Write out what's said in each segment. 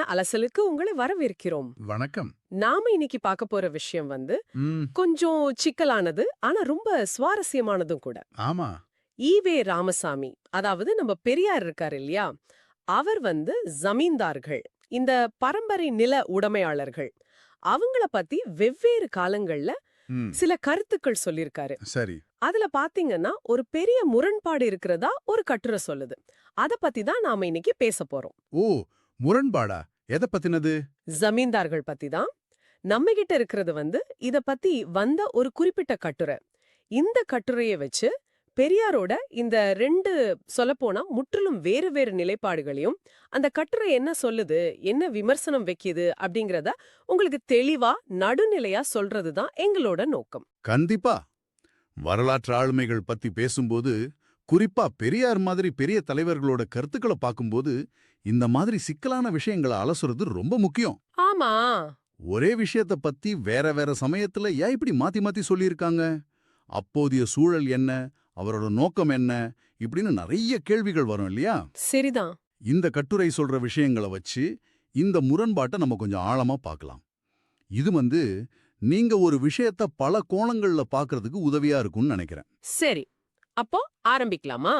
விரிவான அலசலுக்கு உங்களை வரவேற்கிறோம். வணக்கம். நாம இன்னைக்கு பார்க்க போற விஷயம் வந்து கொஞ்சம் சிக்கலானது ஆனா ரொம்ப சுவாரஸ்யமானதும் கூட. ஆமா. ஈவே ராமசாமி அதாவது நம்ம பெரியார் இருக்காரு இல்லையா? அவர் வந்து ஜமீன்தார்கள் இந்த பரம்பரை நில உடைமையாளர்கள். அவங்கள பத்தி வெவ்வேறு காலங்கள்ல சில கருத்துக்கள் சொல்லியிருக்காரு. சரி. அதுல பாத்தீங்கன்னா ஒரு பெரிய முரண்பாடு இருக்கிறதா ஒரு கட்டுரை சொல்லுது. அத பத்தி தான் நாம இன்னைக்கு பேச போறோம். ஓ முரண்பாடா? எதை பத்தினது? ஜமீன்தார்கள் பத்தி தான். நம்ம கிட்ட இருக்கிறது வந்து இத பத்தி வந்த ஒரு குறிப்பிட்ட கட்டுரை. இந்த கட்டுரையை வச்சு பெரியாரோட இந்த ரெண்டு சொல்லப்போனா முற்றிலும் வேறு வேறு நிலைப்பாடுகளையும் அந்த கட்டுரை என்ன சொல்லுது என்ன விமர்சனம் வைக்குது அப்படிங்கறத உங்களுக்கு தெளிவா நடுநிலையா சொல்றது தான் எங்களோட நோக்கம். கண்டிப்பா. வரலாற்று ஆளுமைகள் பத்தி பேசும்போது குறிப்பா பெரியார் மாதிரி பெரிய தலைவர்களோட கருத்துக்களை பார்க்கும்போது இந்த மாதிரி சிக்கலான விஷயங்களை அலசுறது ரொம்ப முக்கியம். ஆமா. ஒரே விஷயத்த பத்தி வேற வேற சமயத்துல ஏன் இப்படி மாத்தி மாத்தி சொல்லியிருக்காங்க? அப்போதைய சூழல் என்ன? அவரோட நோக்கம் என்ன? இப்படின்னு நிறைய கேள்விகள் வரும் இல்லையா? சரிதான். இந்த கட்டுரை சொல்ற விஷயங்களை வச்சு இந்த முரண்பாட்டை நம்ம கொஞ்சம் ஆழமா பார்க்கலாம். இது வந்து நீங்க ஒரு விஷயத்த பல கோணங்கள்ல பார்க்கிறதுக்கு உதவியா இருக்கும்னு நினைக்கிறேன். சரி. அப்போ ஆரம்பிக்கலாமா.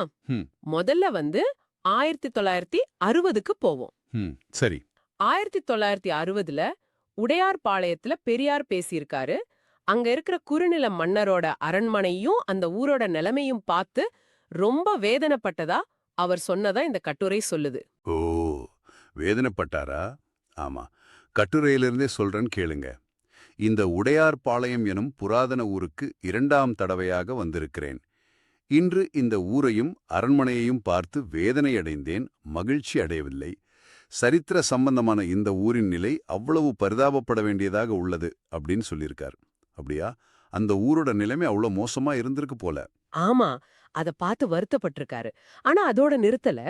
முதல்ல வந்து ஆயிரத்தி தொள்ளாயிரத்தி அறுபதுக்கு போவோம். ம், சரி. ஆயிரத்தி தொள்ளாயிரத்தி அறுபதுல உடையார்பாளையத்துல பெரியார் பேசியிருக்காரு. அங்க இருக்கிற குறுநில மன்னரோட அரண்மனையும் அந்த ஊரோட நிலைமையும் பார்த்து ரொம்ப வேதனைப்பட்டதா அவர் சொன்னதா இந்த கட்டுரை சொல்லுது. ஓ வேதனைப்பட்டாரா? ஆமா. கட்டுரையிலிருந்தே சொல்றேன்னு கேளுங்க. இந்த உடையார்பாளையம் எனும் புராதன ஊருக்கு இரண்டாம் தடவையாக வந்திருக்கிறேன். இன்று இந்த ஊரையும் அரண்மனையையும் பார்த்து வேதனையடைந்தேன் மகிழ்ச்சி அடையவில்லை. சரித்திர சம்பந்தமான இந்த ஊரின் நிலை அவ்வளவு பரிதாபப்பட வேண்டியதாக உள்ளது அப்படின்னு சொல்லியிருக்கார். அப்படியா? அந்த ஊரோட நிலைமை அவ்வளவு மோசமா இருந்திருக்கு போல. ஆமா அத பார்த்து வருத்தப்பட்டிருக்காரு. ஆனா அதோட நிறுத்தல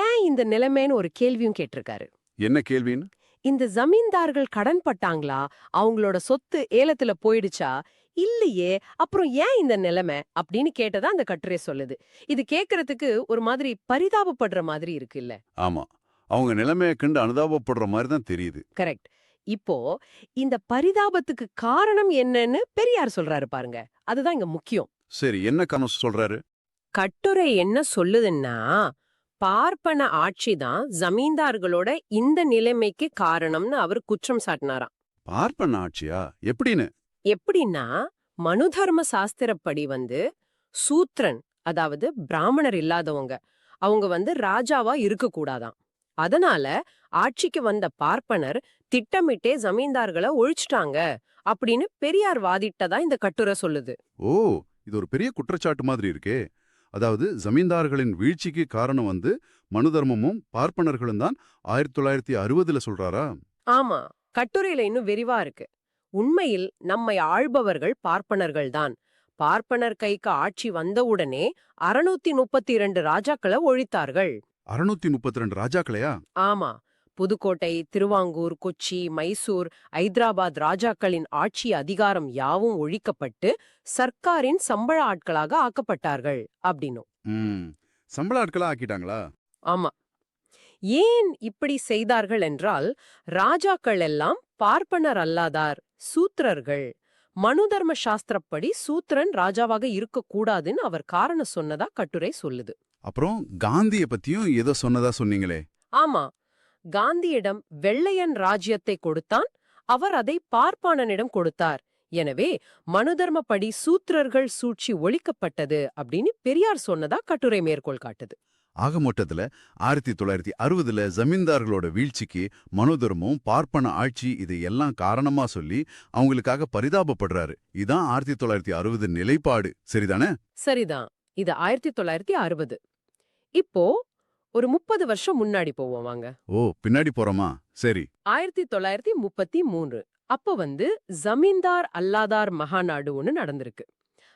ஏன் இந்த நிலைமைன்னு ஒரு கேள்வியும் கேட்டிருக்காரு. என்ன கேள்வின்னு? இந்த ஜமீன்தார்கள் கடன் பட்டாங்களா அவங்களோட சொத்து ஏலத்துல போயிடுச்சா? இல்லையே அப்புறம் ஏன் இந்த நிலைமை? அப்படின்னு கேட்டதா அந்த கட்டுரை சொல்லுது. இது கேக்குறதுக்கு ஒரு மாதிரி பரிதாபப்படுற மாதிரி இருக்கு இல்ல ஆமா. அவங்க நிலைமையை கண்டு அனுதாபப்படுற மாதிரி தான் தெரியுது. கரெக்ட். இப்போ இந்த பரிதாபத்துக்கு காரணம் என்னன்னு பெரியார் சொல்றாரு பாருங்க. அதுதான் இங்க முக்கியம். சரி என்ன காரணம் சொல்றாரு? கட்டுரை என்ன சொல்லுதுன்னா பார்ப்பன ஆட்சி தான் ஜமீன்தார்களோட இந்த நிலைமைக்கு காரணம்னு அவர் குற்றம் சாட்டினாராம். பார்ப்பன ஆட்சியா? எப்படின்னு? எப்படின்னா மனுதர்ம சாஸ்திரப்படி வந்து சூத்ரன் அதாவது பிராமணர் இல்லாதவங்க அவங்க வந்து ராஜாவா இருக்கக்கூடாதாம் அதனால ஆட்சிக்கு வந்த பார்ப்பனர் திட்டமிட்டே ஜமீன்தார்களை ஒழிச்சிட்டாங்க அப்படின்னு பெரியார் வாதிட்டதா இந்த கட்டுரை சொல்லுது. ஓ இது ஒரு பெரிய குற்றச்சாட்டு மாதிரி இருக்கே. அதாவது ஜமீன்தார்களின் வீழ்ச்சிக்கு காரணம் வந்து மனு தர்மமும் பார்ப்பனர்களும் தான் ஆயிரத்தி தொள்ளாயிரத்தி அறுபதுல சொல்றாரா? ஆமா கட்டுரையில இன்னும் விரிவா இருக்கு. உண்மையில் நம்மை ஆள்பவர்கள் பார்ப்பனர்கள்தான் பார்ப்பனர் கைக்கு ஆட்சி வந்தவுடனே அறுநூத்தி முப்பத்தி இரண்டு ராஜாக்களை ஒழித்தார்கள். அறுநூத்தி முப்பத்தி ரெண்டு ராஜாக்களையா? ஆமா. புதுக்கோட்டை திருவாங்கூர் கொச்சி மைசூர் ஐதராபாத் ராஜாக்களின் ஆட்சி அதிகாரம் யாவும் ஒழிக்கப்பட்டு சர்க்காரின் சம்பள ஆட்களாக ஆக்கப்பட்டார்கள் அப்படின்னும். சம்பள ஆட்களா ஆக்கிட்டாங்களா? ஆமா. ஏன் இப்படி செய்தார்கள் என்றால் ராஜாக்கள் எல்லாம் பார்ப்பனர் அல்லாதார் சூத்திரர்கள். மனுதர்ம சாஸ்திரப்படி சூத்திரன் ராஜாவாக இருக்கக்கூடாதுன்னு அவர் காரணம் சொன்னதா கட்டுரை சொல்லுது. அப்புறம் காந்திய பத்தியும் ஏதோ சொன்னதா சொன்னீங்களே? ஆமா. காந்தியிடம் வெள்ளையன் ராஜ்யத்தை கொடுத்தான் அவர் அதை பார்ப்பானனிடம் கொடுத்தார். எனவே மனுதர்மப்படி சூத்திரர்கள் சூழ்ச்சி ஒழிக்கப்பட்டது அப்படின்னு பெரியார் சொன்னதா கட்டுரை மேற்கோள் காட்டுது. ஆக மொத்தத்துல ஆயிரத்தி தொள்ளாயிரத்தி அறுபதுல ஜமீன்தார்களோட வீழ்ச்சிக்கு மனுதர்மம் பார்ப்பன ஆட்சி இது எல்லாம் காரணமா சொல்லி அவங்களுக்காக பரிதாபப்படுறாரு. இதான் ஆயிரத்தி தொள்ளாயிரத்தி அறுபது நிலைப்பாடு. சரிதானே? சரிதான். இது ஆயிரத்தி தொள்ளாயிரத்தி அறுபது. இப்போ ஒரு முப்பது வருஷம் முன்னாடி போவோம் வாங்க. ஓ பின்னாடி போறோமா? சரி. ஆயிரத்தி தொள்ளாயிரத்தி முப்பத்தி மூன்று. அப்ப வந்து ஜமீன்தார் அல்லாதார் மகாநாடு ஒண்ணு நடந்திருக்கு.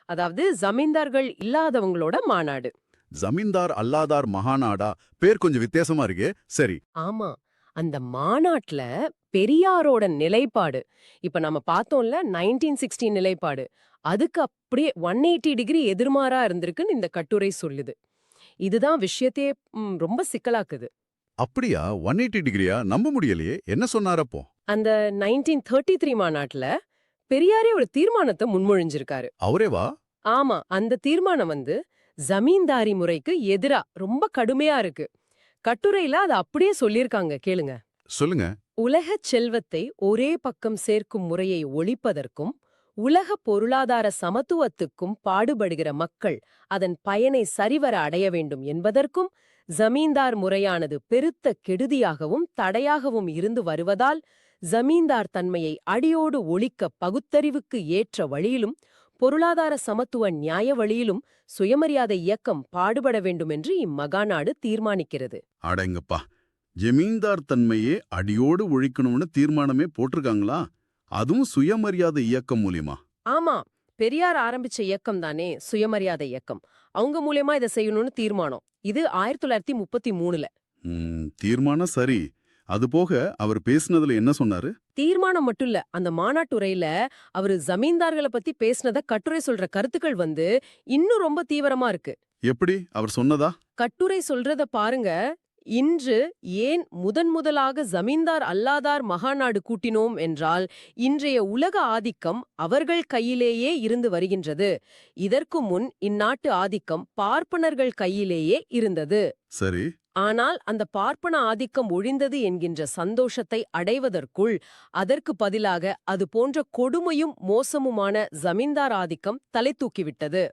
அதாவது ஜமீன்தார்கள் இல்லாதவங்களோட மாநாடு. ஜமீன்தார் அல்லாதார் மகாநாடா? பேர் கொஞ்சம் வித்தியாசமா இருக்கே. சரி. ஆமா. அந்த மாநாட்டுல பெரியாரோட நிலைப்பாடு. இப்ப நம்ம பார்த்தோம்ல நைன்டீன் சிக்ஸ்டி நிலைப்பாடு. அதுக்கு அப்படியே ஒன் எயிட்டி டிகிரி எதிர்மாறா இருந்திருக்குன்னு இந்த கட்டுரை சொல்லுது. இதுதான் விஷயத்தையே ரொம்ப சிக்கலாக்குது. அப்படியா? ஒன் எயிட்டி டிகிரியா? நம்ப முடியலையே. என்ன சொன்னாரப்போ அந்த நைன்டீன் தேர்ட்டி த்ரீ மாநாட்டுல பெரியாரே ஒரு தீர்மானத்தை முன்மொழிஞ்சிருக்காரு. அவரே வா ஆமா. அந்த தீர்மானம் வந்து ஜமீன்தாரி முறைக்கு எதிரா ரொம்ப கடுமையா இருக்கு. கட்டுரையில அது அப்படியே சொல்லியிருக்காங்க கேளுங்க. சொல்லுங்க. உலகச் செல்வத்தை ஒரே பக்கம் சேர்க்கும் முறையை ஒழிப்பதற்கும் உலக பொருளாதார சமத்துவத்துக்கும் பாடுபடுகிற மக்கள் அதன் பயனை சரிவர அடைய வேண்டும் என்பதற்கும் ஜமீன்தார் முறையானது பெருத்த கெடுதியாகவும் தடையாகவும் இருந்து வருவதால் ஜமீன்தார் தன்மையை அடியோடு ஒழிக்க பகுத்தறிவுக்கு ஏற்ற வழியிலும் பொருளாதார சமத்துவ நியாய வழியிலும் சுயமரியாதை இயக்கம் பாடுபட வேண்டும் என்று இம்மகாநாடு தீர்மானிக்கிறது. அடங்கப்பா ஜமீன்தார் தன்மையே அடியோடு ஒழிக்கணும்னு தீர்மானமே போட்டிருக்காங்களா? அதுவும் சுயமரியாதை இயக்கம் மூலியமா? ஆமா. பெரியார் ஆரம்பிச்ச இயக்கம் தானே சுயமரியாதை இயக்கம். அவங்க மூலியமா இதை செய்யணும்னு தீர்மானம். இது ஆயிரத்தி தொள்ளாயிரத்தி முப்பத்தி மூணுல. தீர்மானம் சரி. அது போக அவர் பேசுனதுல என்ன சொன்னாரு? தீர்மானம் மட்டும் இல்ல அந்த மாநாட்டுரையில அவரு ஜமீன்தார்களை பத்தி பேசினத கட்டுரை சொல்ற கருத்துக்கள் வந்து இன்னும் ரொம்ப தீவிரமா இருக்கு. எப்படி? அவர் சொன்னதா? கட்டுரை சொல்றத பாருங்க. இன்று ஏன் முதன் முதலாக ஜமீன்தார் அல்லாதார் மகாநாடு கூட்டினோம் என்றால் இன்றைய உலக ஆதிக்கம் அவர்கள் கையிலேயே இருந்து வருகின்றது. இதற்கு முன் இந்நாட்டு ஆதிக்கம் பார்ப்பனர்கள் கையிலேயே இருந்தது. சரி. ஆனால் அந்த பார்ப்பன ஆதிக்கம் ஒழிந்தது என்கின்ற சந்தோஷத்தை அடைவதற்குள் அதற்கு பதிலாக அது போன்ற கொடுமையும் மோசமுமான ஜமீன்தார் ஆதிக்கம் தலை தூக்கிவிட்டது.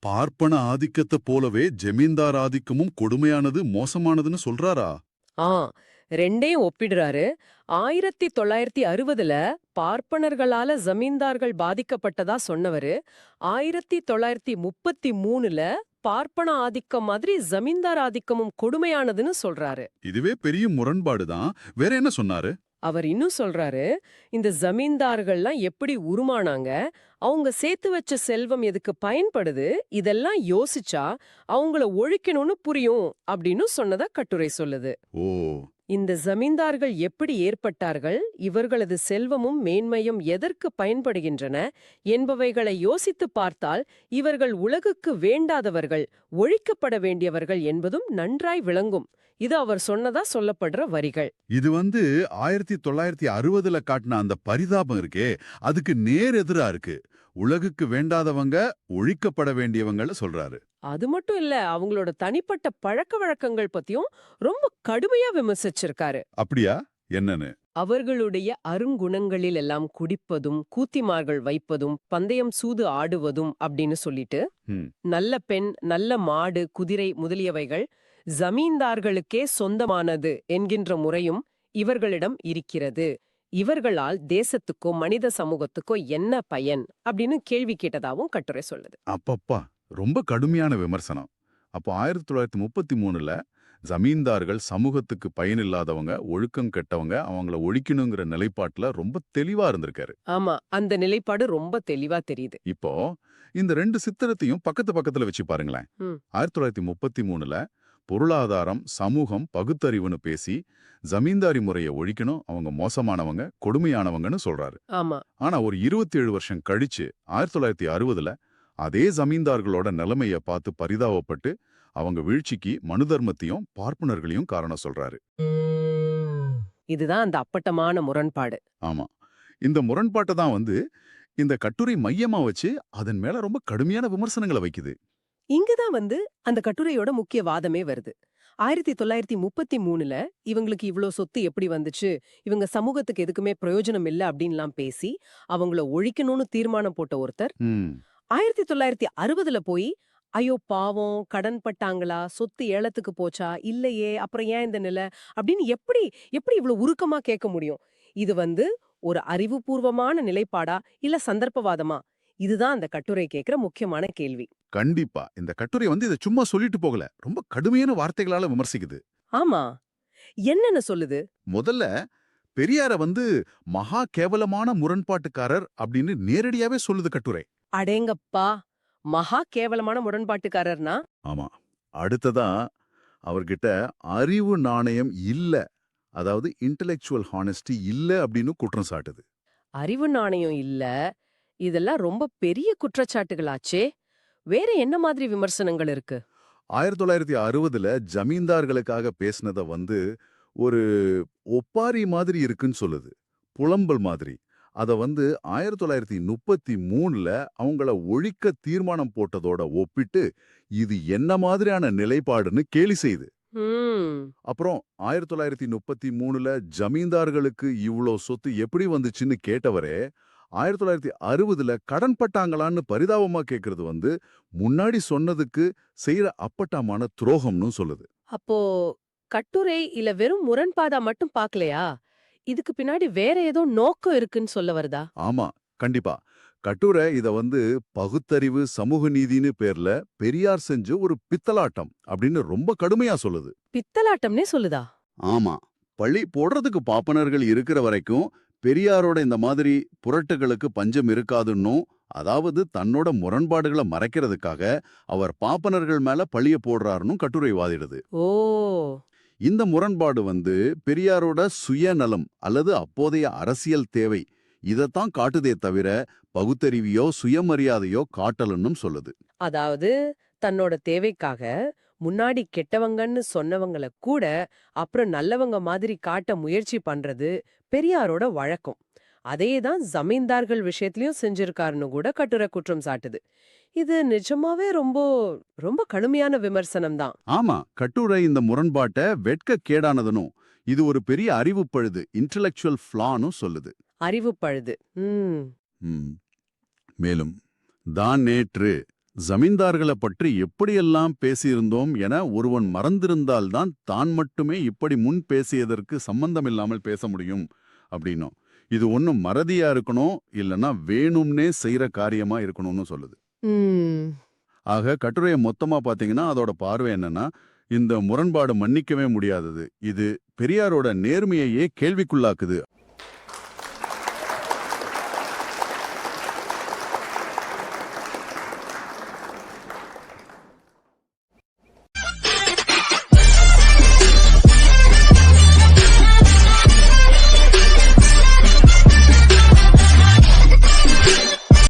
பார்ப்பன ஆதிக்கத்தை போலவே ஜமீன்தார் ஆதிக்கமும் கொடுமையானது மோசமானதுன்னு சொல்றாரா? ஆ ரெண்டையும் ஒப்பிடுறாரு. ஆயிரத்தி தொள்ளாயிரத்தி அறுபதுல பார்ப்பனர்களால ஜமீன்தார்கள் பாதிக்கப்பட்டதா சொன்னவரு. ஆயிரத்தி தொள்ளாயிரத்தி முப்பத்தி மூணுல பார்ப்பன ஆதிக்கம் மாதிரி ஜமீன்தார் ஆதிக்கமும் கொடுமையானதுன்னு சொல்றாரு. இதுவே பெரிய முரண்பாடுதான். வேற என்ன சொன்னாரு? அவர் இன்னும் சொல்றாரு இந்த ஜமீன்தார்கள்லாம் எப்படி உருமானாங்க? அவங்க சேர்த்து வச்ச செல்வம் எதுக்கு பயன்படுது? இதெல்லாம் யோசிச்சா அவங்கள ஒழிக்கணும்னு புரியும் அப்படின்னு சொன்னதா கட்டுரை சொல்லுது. ஓ. இந்த ஜமீன்தார்கள் எப்படி ஏற்பட்டார்கள்? இவர்களது செல்வமும் மேன்மையும் எதற்கு பயன்படுகின்றன என்பவைகளை யோசித்துப் பார்த்தால் இவர்கள் உலகுக்கு வேண்டாதவர்கள் ஒழிக்கப்பட வேண்டியவர்கள் என்பதும் நன்றாய் விளங்கும். இது அவர் சொன்னதா சொல்லப்படுற வரிகள். இது வந்து ஆயிரத்தி தொள்ளாயிரத்தி அறுபதுல காட்டின அந்த பரிதாபம் இருக்கே அதுக்கு நேர் எதிரா இருக்கு. உலகுக்கு வேண்டாதவங்க ஒழிக்கப்பட வேண்டியவங்கள சொல்றாரு. அது மட்டும் இல்ல அவங்களோட தனிப்பட்ட பழக்க வழக்கங்கள் பத்தியும் ரொம்ப கடுமையா விமர்சிச்சிருக்காரு. அப்படியா? என்னன்னு? அவர்களுடைய அருங்குணங்களில் எல்லாம் குடிப்பதும் கூத்திமார்கள் வைப்பதும் பந்தயம் சூது ஆடுவதும் அப்படின்னு சொல்லிட்டு. நல்ல பெண் நல்ல மாடு குதிரை முதலியவைகள் ஜமீன்தார்களுக்கே சொந்தமானது என்கின்ற முறையும் இவர்களிடம் இருக்கிறது. இவர்களால் தேசத்துக்கோ மனித சமூகத்துக்கோ என்ன பயன்? அப்படின்னு கேள்வி கேட்டதாவும் கட்டுரை சொல்லுது. அப்பப்பா ரொம்ப கடுமையான விமர்சனம். அப்போ ஆயிரத்தி தொள்ளாயிரத்தி முப்பத்தி மூணுல ஜமீன்தார்கள் சமூகத்துக்கு பயனில்லாதவங்க ஒழுக்கம் கெட்டவங்க அவங்கள ஒழிக்கணுங்கிற நிலைப்பாட்டுல ரொம்ப தெளிவா இருந்திருக்காரு. ஆமா அந்த நிலைப்பாடு ரொம்ப தெளிவா தெரியுது. இப்போ இந்த ரெண்டு சித்திரத்தையும் பக்கத்து பக்கத்துல வச்சு பாருங்களேன். ஆயிரத்தி தொள்ளாயிரத்தி முப்பத்தி மூணுல பொருளாதாரம் சமூகம் பகுத்தறிவுன்னு பேசி ஜமீன்தாரி முறையை ஒழிக்கணும் அவங்க மோசமானவங்க கொடுமையானவங்கன்னு சொல்றாரு. ஆமா. ஆனா ஒரு இருபத்தி வருஷம் கழிச்சு ஆயிரத்தி தொள்ளாயிரத்தி அறுபதுல அதே ஜமீன்தார்களோட நிலைமைய பார்த்து பரிதாபப்பட்டு அவங்க வீழ்ச்சிக்கு மனு தர்மத்தையும் பார்ப்பனர்களையும் காரணம் சொல்றாரு. இதுதான் அந்த அப்பட்டமான முரண்பாடு. ஆமா. இந்த முரண்பாட்டை தான் வந்து இந்த கட்டுரை மையமா வச்சு அதன் மேல ரொம்ப கடுமையான விமர்சனங்களை வைக்குது. இங்கதான் வந்து அந்த கட்டுரையோட முக்கிய வாதமே வருது. ஆயிரத்தி தொள்ளாயிரத்தி முப்பத்தி மூணுல இவங்களுக்கு இவ்ளோ சொத்து எப்படி வந்துச்சு? இவங்க சமூகத்துக்கு எதுக்குமே பிரயோஜனம் இல்ல அப்படின்லாம் பேசி அவங்கள ஒழிக்கணும்னு தீர்மானம் போட்ட ஒருத்தர். ஆயிரத்தி தொள்ளாயிரத்தி அறுபதுல போய் ஐயோ பாவம் கடன் பட்டாங்களா? சொத்து ஏலத்துக்கு போச்சா? இல்லையே அப்புறம் ஏன் இந்த நிலை? அப்படின்னு எப்படி எப்படி இவ்வளவு உருக்கமா கேட்க முடியும்? இது வந்து ஒரு அறிவுபூர்வமான நிலைப்பாடா? இல்ல சந்தர்ப்பவாதமா? இதுதான் அந்த கட்டுரை கேக்குற முக்கியமான கேள்வி. கண்டிப்பா. இந்த கட்டுரை வந்து இதை சும்மா சொல்லிட்டு போகல. ரொம்ப கடுமையான வார்த்தைகளால விமர்சிக்குது. ஆமா. என்னன்னு சொல்லுது? முதல்ல பெரியார வந்து மகா கேவலமான முரண்பாட்டுக்காரர் அப்படின்னு நேரடியாவே சொல்லுது கட்டுரை. அடேங்கப்பா! மகா கேவலமான முரண்பாட்டுக்காரர்னா? ஆமா. அடுத்ததா அவர்கிட்ட அறிவு நாணயம் இல்ல. அதாவது இன்டெலெக்சுவல் ஹானஸ்டி இல்ல அப்படின்னு குற்றம் சாட்டுது. அறிவு நாணயம் இல்ல. இதெல்லாம் ரொம்ப பெரிய குற்றச்சாட்டுகளாச்சே. வேற என்ன மாதிரி விமர்சனங்கள் இருக்கு? ஆயிரத்தி தொள்ளாயிரத்தி அறுபதுல ஜமீன்தார்களுக்காக பேசினத வந்து ஒரு ஒப்பாரி மாதிரி இருக்குன்னு சொல்லுது. புலம்பல் மாதிரி. அத வந்து ஆயிரத்தி தொள்ளாயிரத்தி முப்பத்தி மூணுல அவங்கள ஒழிக்க தீர்மானம் போட்டதோட ஒப்பிட்டு இது என்ன மாதிரியான நிலைப்பாடுன்னு கேலி செய்யுது ம் அப்புறம் ஆயிரத்தி தொள்ளாயிரத்தி முப்பத்தி மூணுல ஜமீன்தார்களுக்கு இவ்ளோ சொத்து எப்படி வந்துச்சுன்னு கேட்டவரே ஆயிரத்தி தொள்ளாயிரத்தி அறுபதுல கடன் பட்டாங்களான்னு பரிதாபமா கேக்குறது வந்து முன்னாடி சொன்னதுக்கு செய்யற அப்பட்டமான துரோகம்னு சொல்லுது. அப்போ கட்டுரை இல்ல வெறும் முரண்பாடா மட்டும் பார்க்கலையா இதுக்கு பின்னாடி வேற ஏதோ நோக்கம் இருக்குன்னு சொல்ல வருதா? ஆமா கண்டிப்பா. கட்டுரை இத வந்து பகுத்தறிவு சமூக நீதின்னு பேர்ல பெரியார் செஞ்ச ஒரு பித்தலாட்டம் அப்படின்னு ரொம்ப கடுமையா சொல்லுது. பித்தலாட்டம்னே சொல்லுதா? ஆமா பள்ளி போடுறதுக்கு பாப்பனர்கள் இருக்கிற வரைக்கும் பெரியாரோட இந்த மாதிரி புரட்டுகளுக்கு பஞ்சம் இருக்காதுன்னும் அதாவது தன்னோட முரண்பாடுகளை மறைக்கிறதுக்காக அவர் பாப்பனர்கள் மேல பழிய போடுறாருன்னும் கட்டுரை வாதிடுது. ஓ! இந்த முரண்பாடு வந்து பெரியாரோட சுயநலம் அல்லது அப்போதைய அரசியல் தேவை. இதைத்தான் காட்டுதே தவிர பகுத்தறிவியோ சுயமரியாதையோ காட்டலன்னும் சொல்லுது. அதாவது தன்னோட தேவைக்காக முன்னாடி கெட்டவங்கன்னு சொன்னவங்கள கூட அப்புறம் நல்லவங்க மாதிரி காட்ட முயற்சி பண்றது பெரியாரோட வழக்கம். அதே தான் ஜமீன்தார்கள் விஷயத்திலயும் செஞ்சிருக்காருன்னு கூட கட்டுரை குற்றம் சாட்டுது. இது நிஜமாவே ரொம்ப ரொம்ப கடுமையான விமர்சனம் தான். ஆமா கட்டுரை இந்த முரண்பாட்டை வெட்க கேடானதுனும் இது ஒரு பெரிய அறிவு பழுது இன்டலெக்சுவல் ஃப்ளானும் சொல்லுது அறிவு பழுது. மேலும் தான் நேற்று ஜமீன்தார்களை பற்றி எப்படியெல்லாம் பேசியிருந்தோம் என ஒருவன் மறந்திருந்தால்தான் தான் மட்டுமே இப்படி முன் பேசியதற்கு சம்பந்தமில்லாமல் பேச முடியும் அப்படின்னும் இது ஒன்றும் மறதியா இருக்கணும் இல்லைன்னா வேணும்னே செய்யற காரியமா இருக்கணும்னு சொல்லுது. ஆக கட்டுரையை மொத்தமா பாத்தீங்கன்னா அதோட பார்வை என்னன்னா இந்த முரண்பாடு மன்னிக்கவே முடியாதது. இது பெரியாரோட நேர்மையையே கேள்விக்குள்ளாக்குது.